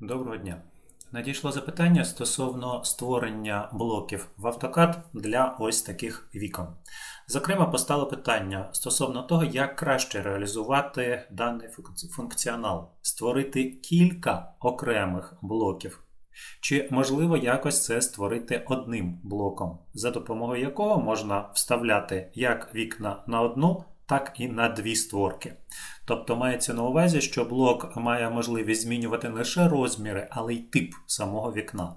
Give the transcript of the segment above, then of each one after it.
Доброго дня. Надійшло запитання стосовно створення блоків в AutoCAD для ось таких вікон. Зокрема, постало питання стосовно того, як краще реалізувати даний функціонал, створити кілька окремих блоків. Чи можливо якось це створити одним блоком, за допомогою якого можна вставляти як вікна на одну, так і на дві створки. Тобто мається на увазі, що блок має можливість змінювати не лише розміри, але й тип самого вікна.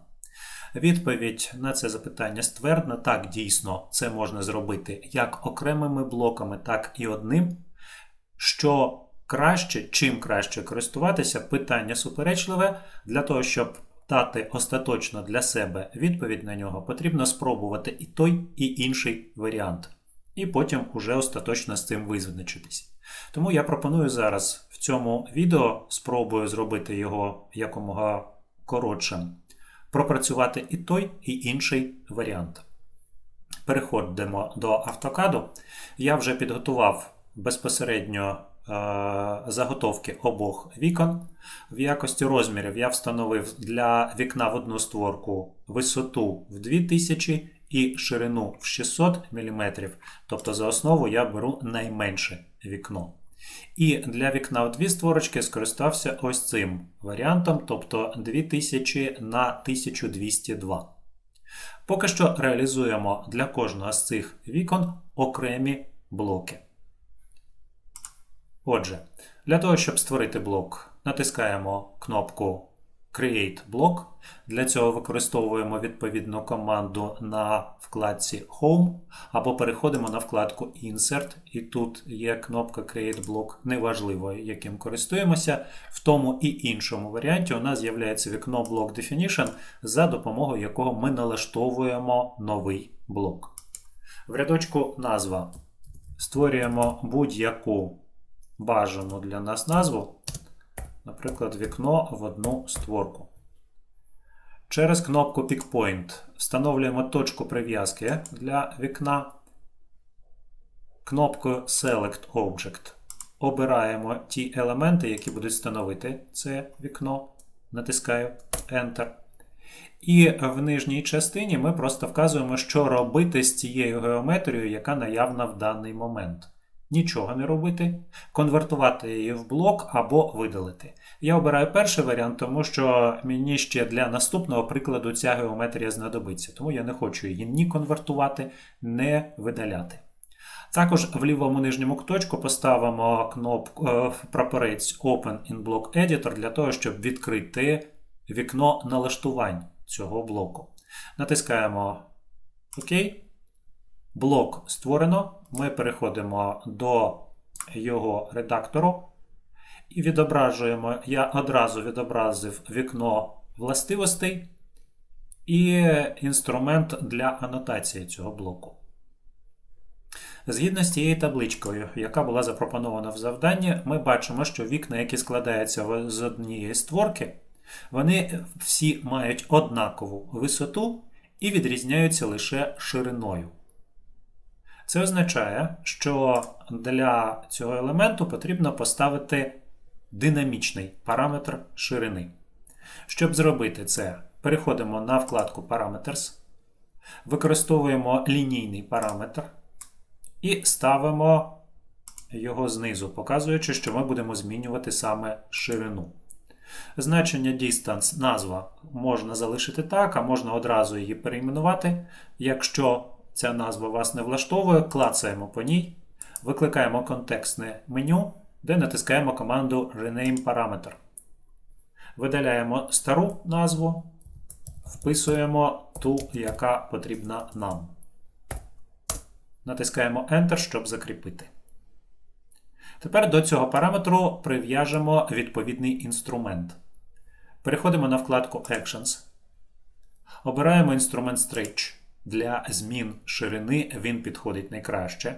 Відповідь на це запитання ствердна. Так, дійсно, це можна зробити як окремими блоками, так і одним. Що краще, чим краще користуватися, питання суперечливе. Для того, щоб дати остаточно для себе відповідь на нього, потрібно спробувати і той, і інший варіант. І потім уже остаточно з цим визначитись. Тому я пропоную зараз в цьому відео спробую зробити його якомога коротшим, пропрацювати і той, і інший варіант. Переходимо до автокаду. Я вже підготував безпосередньо е, заготовки обох вікон. В якості розмірів я встановив для вікна в одну створку висоту в 2000 і ширину в 600 мм. Тобто за основу я беру найменше вікно. І для вікна в дві створочки скористався ось цим варіантом, тобто 2000 на 1202. Поки що реалізуємо для кожного з цих вікон окремі блоки. Отже, для того, щоб створити блок, натискаємо кнопку Create блок. Для цього використовуємо відповідну команду на вкладці Home або переходимо на вкладку Insert, і тут є кнопка Create блок, неважливо, яким користуємося. В тому і іншому варіанті у нас з'являється вікно Block Definition, за допомогою якого ми налаштовуємо новий блок. В рядочку назва створюємо будь-яку бажану для нас назву наприклад, вікно в одну створку. Через кнопку PickPoint встановлюємо точку прив'язки для вікна. Кнопкою Select Object обираємо ті елементи, які будуть становити це вікно. Натискаю Enter. І в нижній частині ми просто вказуємо, що робити з цією геометрією, яка наявна в даний момент нічого не робити, конвертувати її в блок або видалити. Я обираю перший варіант, тому що мені ще для наступного прикладу ця геометрія знадобиться, тому я не хочу її ні конвертувати, не видаляти. Також в лівому нижньому куточку поставимо кнопку е, прапорець Open in Block Editor для того, щоб відкрити вікно налаштувань цього блоку. Натискаємо ОК. Блок створено. Ми переходимо до його редактору і відображуємо. Я одразу відобразив вікно властивостей і інструмент для анотації цього блоку. Згідно з цією табличкою, яка була запропонована в завданні, ми бачимо, що вікна, які складаються з однієї створки, вони всі мають однакову висоту і відрізняються лише шириною. Це означає, що для цього елементу потрібно поставити динамічний параметр ширини. Щоб зробити це, переходимо на вкладку Parameters, використовуємо лінійний параметр і ставимо його знизу, показуючи, що ми будемо змінювати саме ширину. Значення distance, назва можна залишити так, а можна одразу її перейменувати. Якщо ця назва вас не влаштовує, клацаємо по ній, викликаємо контекстне меню, де натискаємо команду Rename Parameter. Видаляємо стару назву, вписуємо ту, яка потрібна нам. Натискаємо Enter, щоб закріпити. Тепер до цього параметру прив'яжемо відповідний інструмент. Переходимо на вкладку Actions. Обираємо інструмент Stretch. Для змін ширини він підходить найкраще.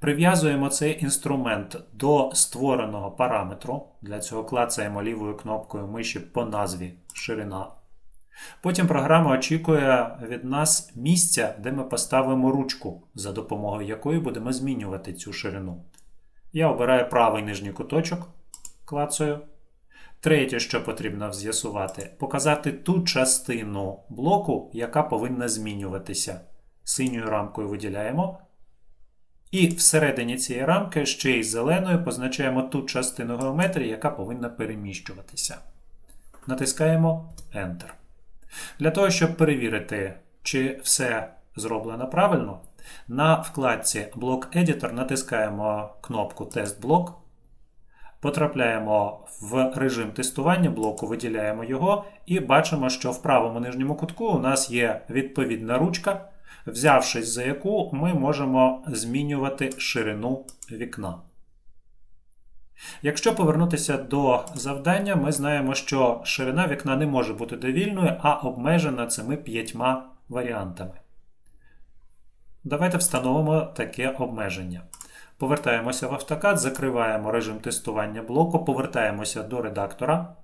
Прив'язуємо цей інструмент до створеного параметру. Для цього клацаємо лівою кнопкою миші по назві ширина. Потім програма очікує від нас місця, де ми поставимо ручку, за допомогою якої будемо змінювати цю ширину. Я обираю правий нижній куточок, клацаю. Третє, що потрібно з'ясувати, показати ту частину блоку, яка повинна змінюватися. Синьою рамкою виділяємо. І всередині цієї рамки ще й зеленою позначаємо ту частину геометрії, яка повинна переміщуватися. Натискаємо Enter. Для того, щоб перевірити, чи все зроблено правильно, на вкладці Блок Editor натискаємо кнопку Тест блок. Потрапляємо в режим тестування блоку, виділяємо його і бачимо, що в правому нижньому кутку у нас є відповідна ручка, взявшись за яку ми можемо змінювати ширину вікна. Якщо повернутися до завдання, ми знаємо, що ширина вікна не може бути довільною, а обмежена цими п'ятьма варіантами. Давайте встановимо таке обмеження. Повертаємося в автокад, закриваємо режим тестування блоку, повертаємося до редактора,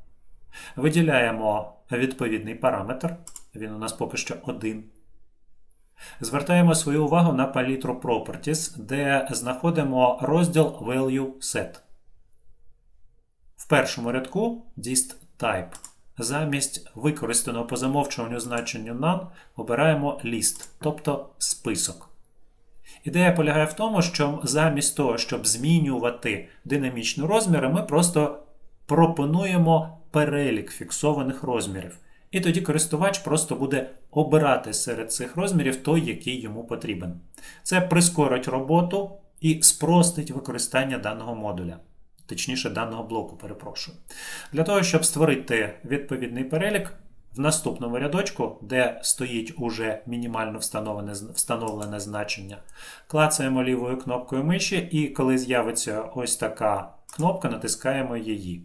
виділяємо відповідний параметр, він у нас поки що один. Звертаємо свою увагу на палітру Properties, де знаходимо розділ Value Set. В першому рядку dist type. Замість використаного по замовчуванню значенню none обираємо list, тобто список. Ідея полягає в тому, що замість того, щоб змінювати динамічні розміри, ми просто пропонуємо перелік фіксованих розмірів. І тоді користувач просто буде обирати серед цих розмірів той, який йому потрібен. Це прискорить роботу і спростить використання даного модуля. Точніше, даного блоку, перепрошую. Для того, щоб створити відповідний перелік, в наступному рядочку, де стоїть уже мінімально встановлене, встановлене значення, клацаємо лівою кнопкою миші, і коли з'явиться ось така кнопка, натискаємо її.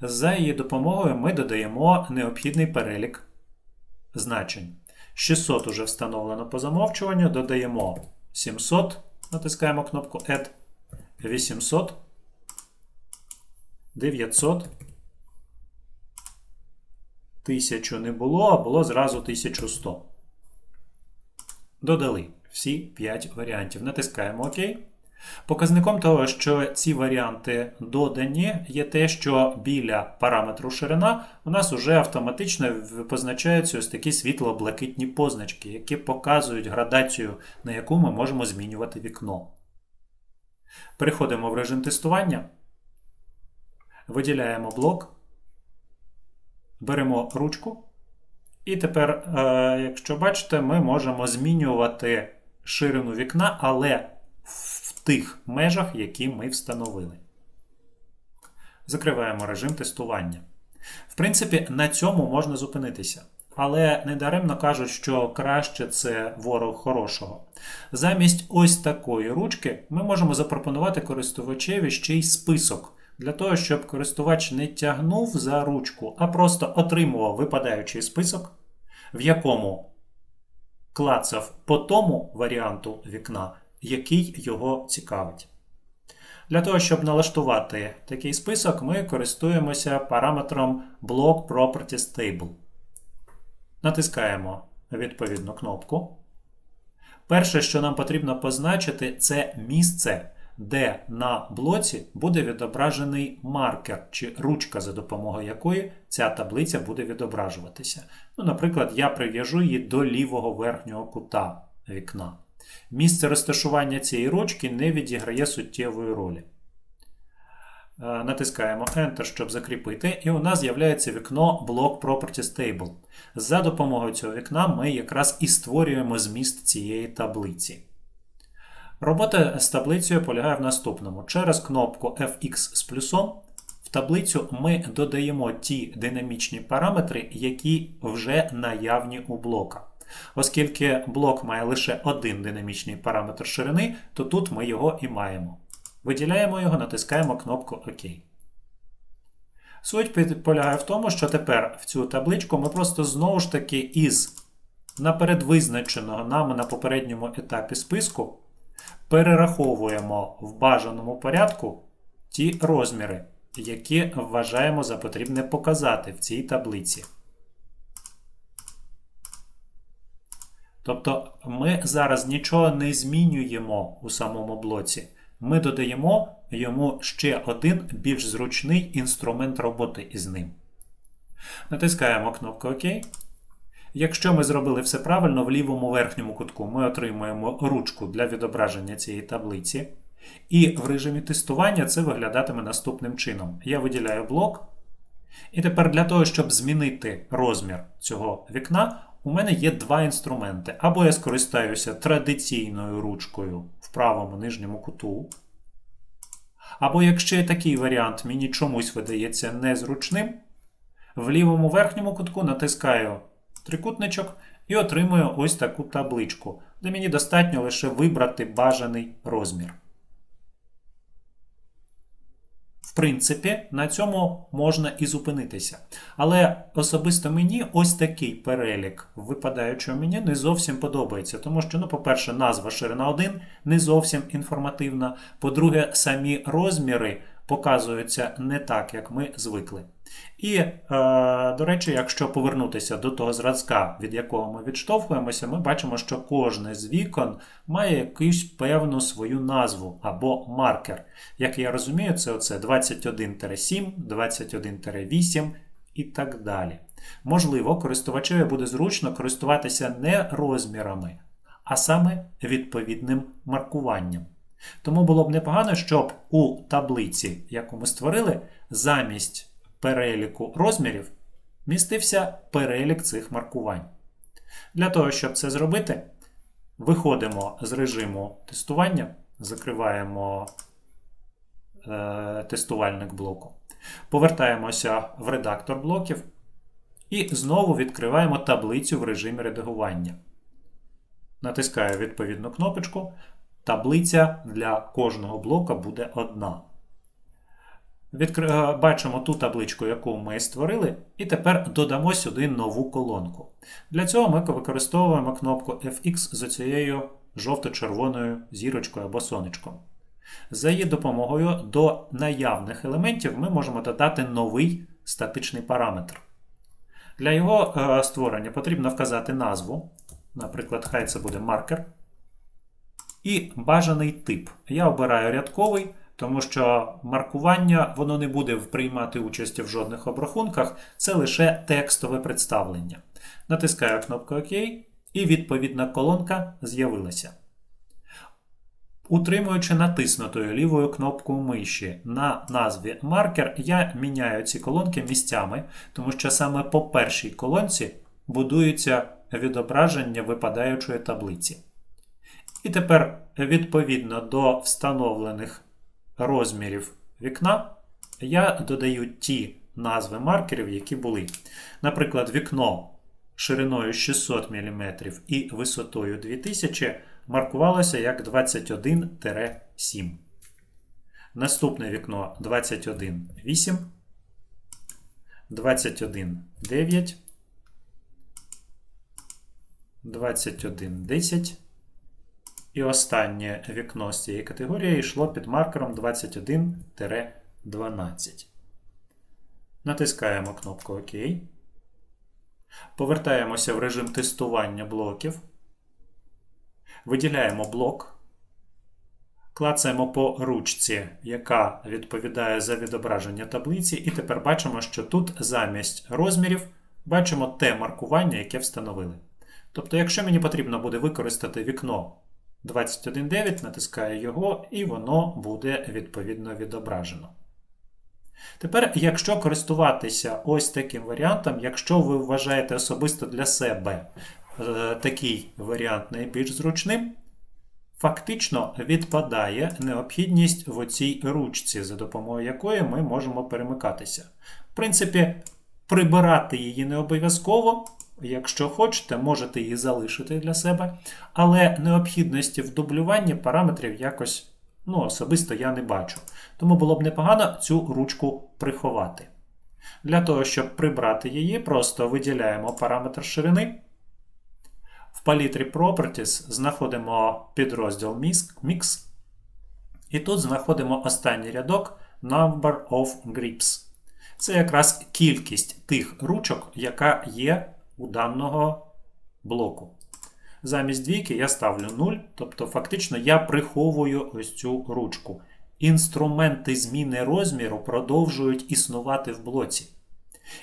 За її допомогою ми додаємо необхідний перелік значень. 600 уже встановлено по замовчуванню, додаємо 700, натискаємо кнопку Add, 800, 900. 1000 не було, а було зразу 1100. Додали всі 5 варіантів. Натискаємо ОК. Показником того, що ці варіанти додані, є те, що біля параметру ширина у нас вже автоматично позначаються ось такі світло-блакитні позначки, які показують градацію, на яку ми можемо змінювати вікно. Переходимо в режим тестування. Виділяємо блок. Беремо ручку. І тепер, е, якщо бачите, ми можемо змінювати ширину вікна, але в тих межах, які ми встановили. Закриваємо режим тестування. В принципі, на цьому можна зупинитися. Але недаремно кажуть, що краще це ворог хорошого. Замість ось такої ручки ми можемо запропонувати користувачеві ще й список для того, щоб користувач не тягнув за ручку, а просто отримував випадаючий список, в якому клацав по тому варіанту вікна, який його цікавить. Для того, щоб налаштувати такий список, ми користуємося параметром Block Properties Table. Натискаємо відповідну кнопку. Перше, що нам потрібно позначити, це місце, де на блоці буде відображений маркер чи ручка, за допомогою якої ця таблиця буде відображуватися. Ну, Наприклад, я прив'яжу її до лівого верхнього кута вікна. Місце розташування цієї ручки не відіграє суттєвої ролі. Е, натискаємо Enter, щоб закріпити, і у нас з'являється вікно Block Properties Table. За допомогою цього вікна ми якраз і створюємо зміст цієї таблиці. Робота з таблицею полягає в наступному. Через кнопку FX з плюсом в таблицю ми додаємо ті динамічні параметри, які вже наявні у блока. Оскільки блок має лише один динамічний параметр ширини, то тут ми його і маємо. Виділяємо його, натискаємо кнопку ОК. Суть полягає в тому, що тепер в цю табличку ми просто знову ж таки із наперед визначеного нами на попередньому етапі списку перераховуємо в бажаному порядку ті розміри, які вважаємо за потрібне показати в цій таблиці. Тобто ми зараз нічого не змінюємо у самому блоці. ми додаємо йому ще один більш зручний інструмент роботи із ним. Натискаємо кнопку ОК. Якщо ми зробили все правильно, в лівому верхньому кутку ми отримуємо ручку для відображення цієї таблиці. І в режимі тестування це виглядатиме наступним чином. Я виділяю блок. І тепер для того, щоб змінити розмір цього вікна, у мене є два інструменти. Або я скористаюся традиційною ручкою в правому нижньому куту. Або якщо є такий варіант мені чомусь видається незручним, в лівому верхньому кутку натискаю трикутничок і отримую ось таку табличку, де мені достатньо лише вибрати бажаний розмір. В принципі, на цьому можна і зупинитися. Але особисто мені ось такий перелік випадаючого мені не зовсім подобається. Тому що, ну, по-перше, назва ширина 1 не зовсім інформативна. По-друге, самі розміри показуються не так, як ми звикли. І, е, до речі, якщо повернутися до того зразка, від якого ми відштовхуємося, ми бачимо, що кожне з вікон має якусь певну свою назву або маркер. Як я розумію, це оце 21-7, 21-8 і так далі. Можливо, користувачеві буде зручно користуватися не розмірами, а саме відповідним маркуванням. Тому було б непогано, щоб у таблиці, яку ми створили, замість переліку розмірів містився перелік цих маркувань. Для того, щоб це зробити, виходимо з режиму тестування, закриваємо е, тестувальник блоку, повертаємося в редактор блоків і знову відкриваємо таблицю в режимі редагування. Натискаю відповідну кнопочку. Таблиця для кожного блока буде одна. Відкри... Е, бачимо ту табличку, яку ми створили, і тепер додамо сюди нову колонку. Для цього ми використовуємо кнопку FX з цією жовто-червоною зірочкою або сонечком. За її допомогою до наявних елементів ми можемо додати новий статичний параметр. Для його е, створення потрібно вказати назву. Наприклад, хай це буде маркер. І бажаний тип. Я обираю рядковий тому що маркування воно не буде приймати участь в жодних обрахунках, це лише текстове представлення. Натискаю кнопку ОК, і відповідна колонка з'явилася. Утримуючи натиснутою лівою кнопкою миші на назві маркер, я міняю ці колонки місцями, тому що саме по першій колонці будується відображення випадаючої таблиці. І тепер, відповідно до встановлених розмірів вікна я додаю ті назви маркерів, які були. Наприклад, вікно шириною 600 мм і висотою 2000 маркувалося як 21-7. Наступне вікно 21,8, 21,9, 21,10. І останнє вікно з цієї категорії йшло під маркером 21-12. Натискаємо кнопку ОК. Повертаємося в режим тестування блоків. Виділяємо блок. Клацаємо по ручці, яка відповідає за відображення таблиці, і тепер бачимо, що тут замість розмірів бачимо те маркування, яке встановили. Тобто, якщо мені потрібно буде використати вікно 21.9, натискаю його, і воно буде відповідно відображено. Тепер, якщо користуватися ось таким варіантом, якщо ви вважаєте особисто для себе е, такий варіант найбільш зручним, фактично відпадає необхідність в оцій ручці, за допомогою якої ми можемо перемикатися. В принципі, прибирати її не обов'язково. Якщо хочете, можете її залишити для себе, але необхідності в дублюванні параметрів якось ну, особисто я не бачу. Тому було б непогано цю ручку приховати. Для того, щоб прибрати її, просто виділяємо параметр ширини. В палітрі Properties знаходимо підрозділ Mix. І тут знаходимо останній рядок Number of Grips. Це якраз кількість тих ручок, яка є у даного блоку. Замість двійки я ставлю 0, тобто фактично я приховую ось цю ручку. Інструменти зміни розміру продовжують існувати в блоці.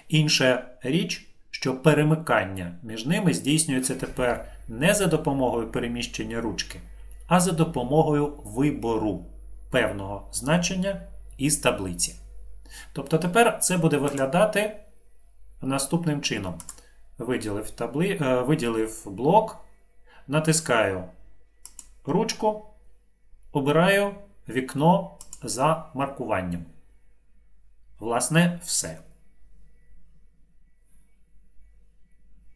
Інша річ, що перемикання між ними здійснюється тепер не за допомогою переміщення ручки, а за допомогою вибору певного значення із таблиці. Тобто тепер це буде виглядати наступним чином. Виділив, табли... е, виділив блок, натискаю ручку, обираю вікно за маркуванням. Власне, все.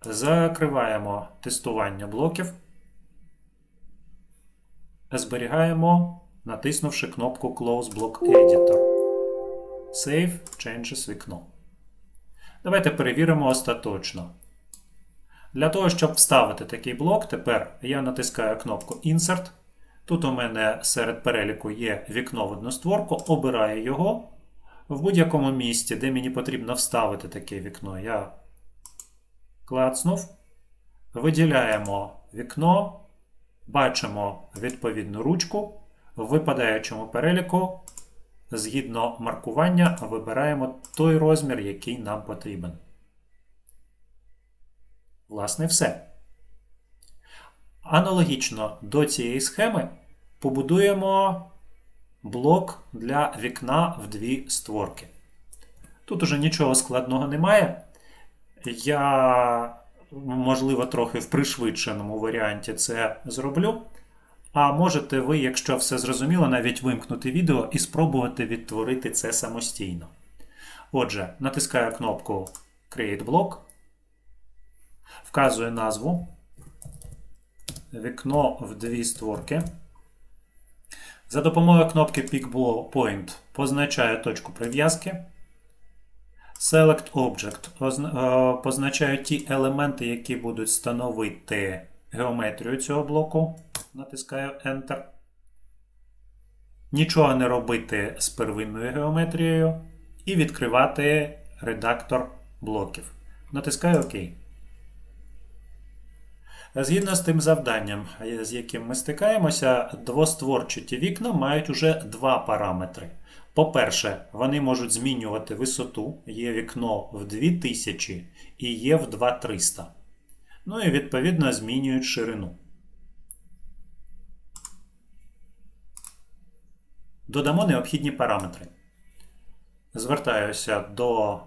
Закриваємо тестування блоків. Зберігаємо, натиснувши кнопку Close Block Editor. Save Changes вікно. Давайте перевіримо остаточно. Для того, щоб вставити такий блок, тепер я натискаю кнопку Insert. Тут у мене серед переліку є вікно в одностворку, обираю його. В будь-якому місці, де мені потрібно вставити таке вікно, я клацнув. Виділяємо вікно, бачимо відповідну ручку. В випадаючому переліку, згідно маркування, вибираємо той розмір, який нам потрібен. Власне, все. Аналогічно до цієї схеми побудуємо блок для вікна в дві створки. Тут уже нічого складного немає. Я, можливо, трохи в пришвидшеному варіанті це зроблю. А можете ви, якщо все зрозуміло, навіть вимкнути відео і спробувати відтворити це самостійно. Отже, натискаю кнопку Create Block, вказую назву, вікно в дві створки. За допомогою кнопки Pick Point позначаю точку прив'язки. Select Object е, позначаю ті елементи, які будуть становити геометрію цього блоку. Натискаю Enter. Нічого не робити з первинною геометрією. І відкривати редактор блоків. Натискаю ОК. Згідно з тим завданням, з яким ми стикаємося, двостворчаті вікна мають уже два параметри. По-перше, вони можуть змінювати висоту. Є вікно в 2000 і є в 2300. Ну і відповідно змінюють ширину. Додамо необхідні параметри. Звертаюся до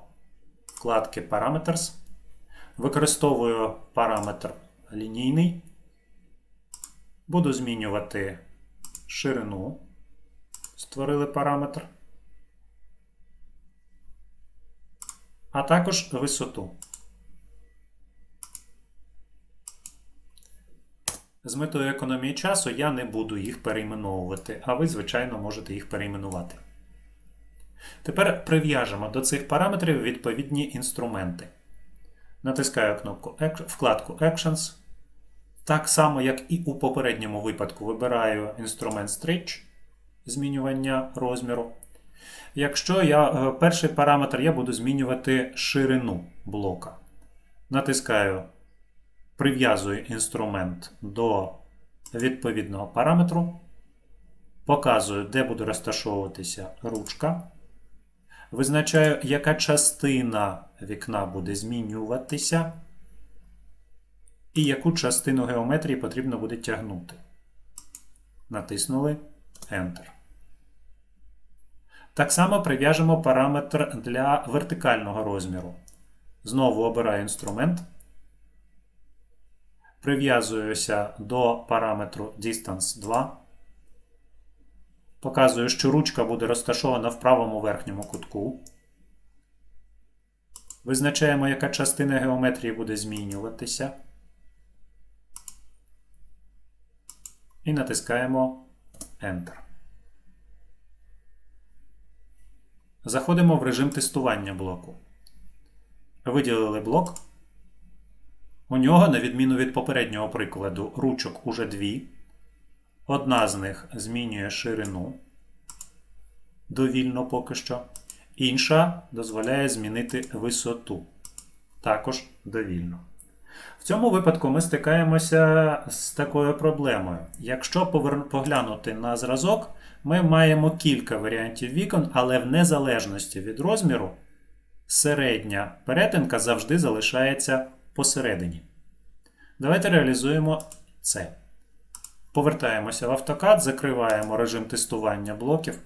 вкладки Parameters. Використовую параметр лінійний. Буду змінювати ширину. Створили параметр. А також висоту. З метою економії часу я не буду їх перейменовувати, а ви, звичайно, можете їх перейменувати. Тепер прив'яжемо до цих параметрів відповідні інструменти. Натискаю кнопку вкладку Actions. Так само, як і у попередньому випадку, вибираю інструмент Stretch змінювання розміру. Якщо я перший параметр я буду змінювати ширину блока. Натискаю, прив'язую інструмент до відповідного параметру. Показую, де буде розташовуватися ручка. Визначаю, яка частина вікна буде змінюватися, і яку частину геометрії потрібно буде тягнути. Натиснули Enter. Так само прив'яжемо параметр для вертикального розміру. Знову обираю інструмент. Прив'язуюся до параметру Distance 2. Показую, що ручка буде розташована в правому верхньому кутку. Визначаємо, яка частина геометрії буде змінюватися. І натискаємо Enter. Заходимо в режим тестування блоку. Виділили блок. У нього, на відміну від попереднього прикладу, ручок уже дві. Одна з них змінює ширину довільно поки що. Інша дозволяє змінити висоту. Також довільно. В цьому випадку ми стикаємося з такою проблемою. Якщо поглянути на зразок, ми маємо кілька варіантів вікон, але в незалежності від розміру середня перетинка завжди залишається посередині. Давайте реалізуємо це. Повертаємося в AutoCAD, закриваємо режим тестування блоків.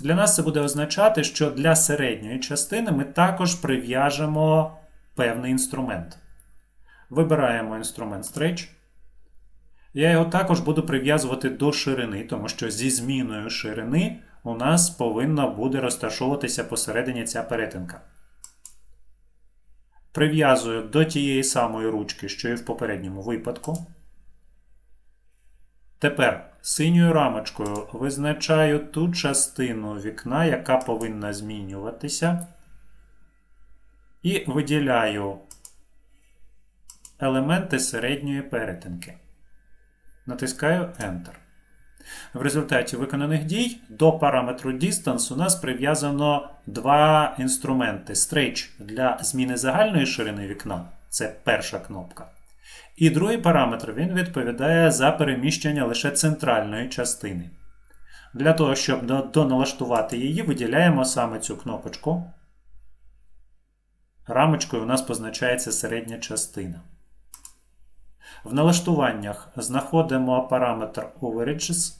Для нас це буде означати, що для середньої частини ми також прив'яжемо певний інструмент. Вибираємо інструмент Stretch. Я його також буду прив'язувати до ширини, тому що зі зміною ширини у нас повинна буде розташовуватися посередині ця перетинка. Прив'язую до тієї самої ручки, що і в попередньому випадку. Тепер синьою рамочкою визначаю ту частину вікна, яка повинна змінюватися. І виділяю елементи середньої перетинки. Натискаю Enter. В результаті виконаних дій до параметру Distance у нас прив'язано два інструменти: Stretch для зміни загальної ширини вікна це перша кнопка. І другий параметр він відповідає за переміщення лише центральної частини. Для того, щоб доналаштувати її, виділяємо саме цю кнопочку. Рамочкою у нас позначається середня частина. В налаштуваннях знаходимо параметр Overages.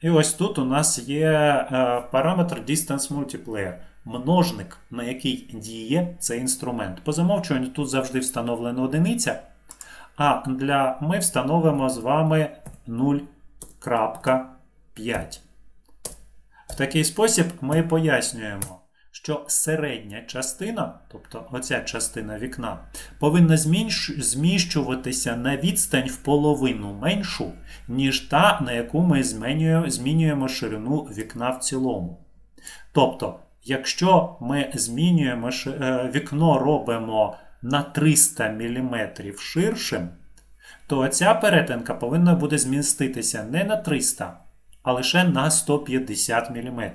І ось тут у нас є е, параметр Distance Multiplier, множник, на який діє цей інструмент. По замовчуванню тут завжди встановлена одиниця. А для ми встановимо з вами 0.5. В такий спосіб ми пояснюємо, що середня частина, тобто оця частина вікна, повинна зміщуватися на відстань в половину меншу, ніж та, на яку ми змінює- змінюємо ширину вікна в цілому. Тобто, якщо ми змінюємо е, вікно робимо на 300 мм ширшим, то ця перетинка повинна буде зміститися не на 300, а лише на 150 мм.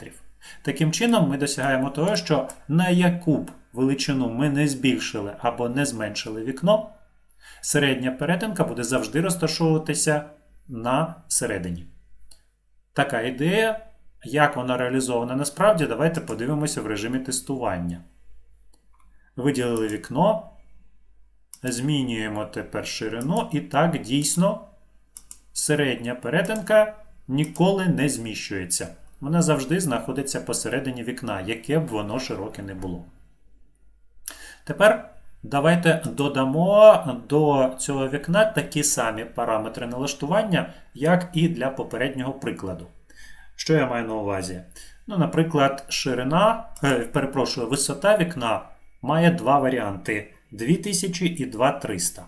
Таким чином, ми досягаємо того, що на яку б величину ми не збільшили або не зменшили вікно, середня перетинка буде завжди розташовуватися на середині. Така ідея. Як вона реалізована насправді, давайте подивимося в режимі тестування. Виділили вікно, змінюємо тепер ширину, і так дійсно середня перетинка ніколи не зміщується. Вона завжди знаходиться посередині вікна, яке б воно широке не було. Тепер давайте додамо до цього вікна такі самі параметри налаштування, як і для попереднього прикладу. Що я маю на увазі? Ну, наприклад, ширина, е, перепрошую, висота вікна має два варіанти: 2000 і 2300.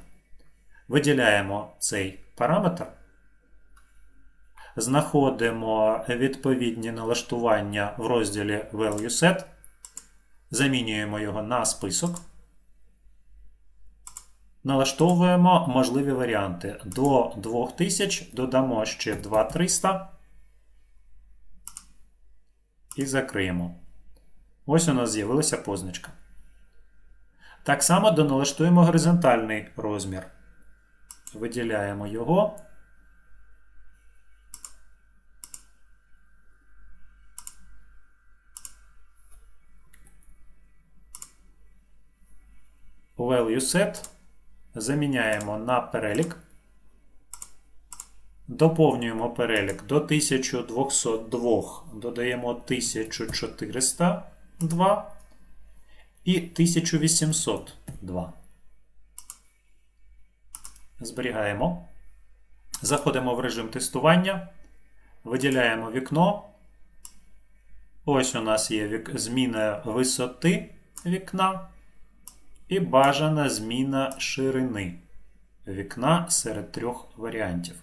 Виділяємо цей параметр. Знаходимо відповідні налаштування в розділі Value Set. Замінюємо його на список. Налаштовуємо можливі варіанти. До 2000 додамо ще 2300 і закриємо. Ось у нас з'явилася позначка. Так само доналаштуємо горизонтальний розмір. Виділяємо його. Value set заміняємо на перелік. Доповнюємо перелік до 1202, додаємо 1402 і 1802. Зберігаємо. Заходимо в режим тестування. Виділяємо вікно. Ось у нас є вік... зміна висоти вікна і бажана зміна ширини вікна серед трьох варіантів.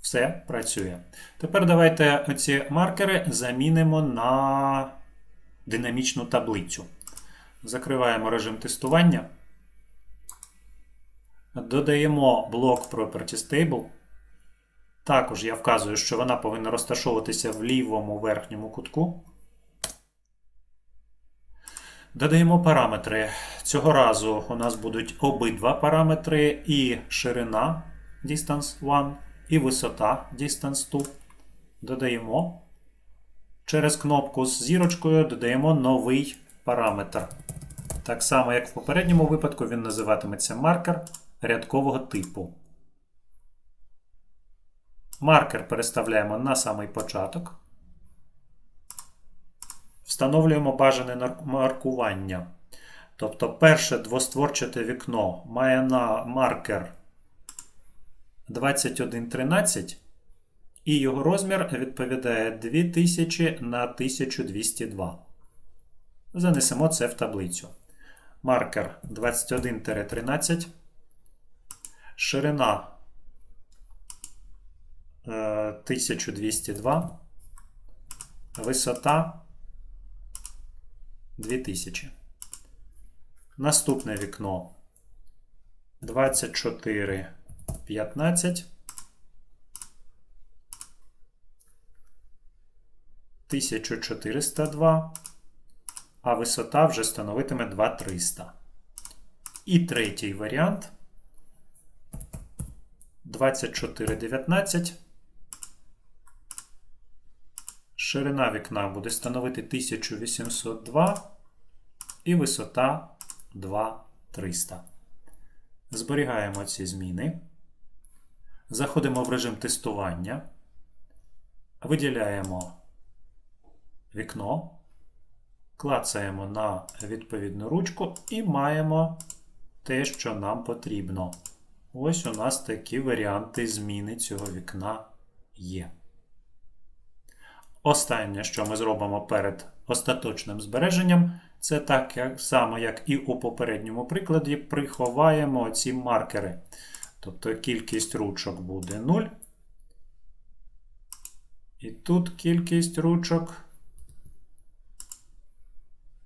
Все працює. Тепер давайте оці маркери замінимо на динамічну таблицю. Закриваємо режим тестування. Додаємо блок Properties Table. Також я вказую, що вона повинна розташовуватися в лівому верхньому кутку. Додаємо параметри. Цього разу у нас будуть обидва параметри і ширина distance 1, і висота distance 2. Додаємо. Через кнопку з зірочкою додаємо новий параметр. Так само, як в попередньому випадку, він називатиметься маркер рядкового типу. Маркер переставляємо на самий початок. Встановлюємо бажане маркування. Тобто перше двостворчате вікно має на маркер 2113, і його розмір відповідає 2000 на 1202. Занесемо це в таблицю. Маркер 21-13, ширина е, 1202, висота 2000. Наступне вікно 24, 15. 1402, а висота вже становитиме 2300. І третій варіант 2419. Ширина вікна буде становити 1802 і висота 2300. Зберігаємо ці зміни. Заходимо в режим тестування. Виділяємо вікно, клацаємо на відповідну ручку і маємо те, що нам потрібно. Ось у нас такі варіанти зміни цього вікна є. Останнє, що ми зробимо перед остаточним збереженням, це так як, само, як і у попередньому прикладі, приховаємо ці маркери. Тобто кількість ручок буде 0. І тут кількість ручок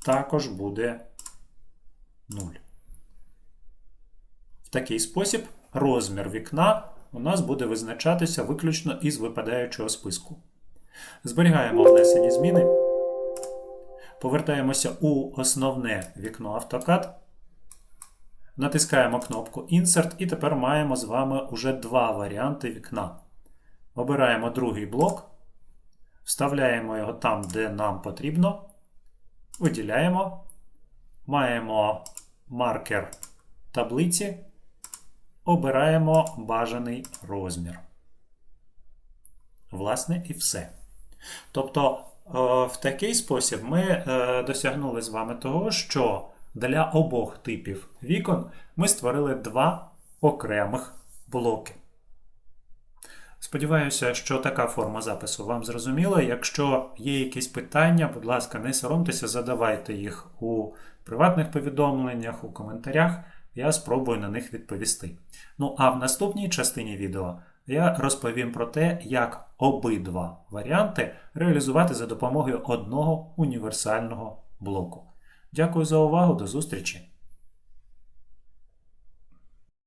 також буде 0. В такий спосіб розмір вікна у нас буде визначатися виключно із випадаючого списку. Зберігаємо внесені зміни. Повертаємося у основне вікно AutoCAD. Натискаємо кнопку Insert і тепер маємо з вами уже два варіанти вікна. Обираємо другий блок, вставляємо його там, де нам потрібно. Виділяємо. Маємо маркер таблиці. Обираємо бажаний розмір. Власне, і все. Тобто, е, в такий спосіб ми е, досягнули з вами того, що для обох типів вікон ми створили два окремих блоки. Сподіваюся, що така форма запису вам зрозуміла. Якщо є якісь питання, будь ласка, не соромтеся, задавайте їх у приватних повідомленнях, у коментарях. Я спробую на них відповісти. Ну а в наступній частині відео я розповім про те, як обидва варіанти реалізувати за допомогою одного універсального блоку. Дякую за увагу, до зустрічі!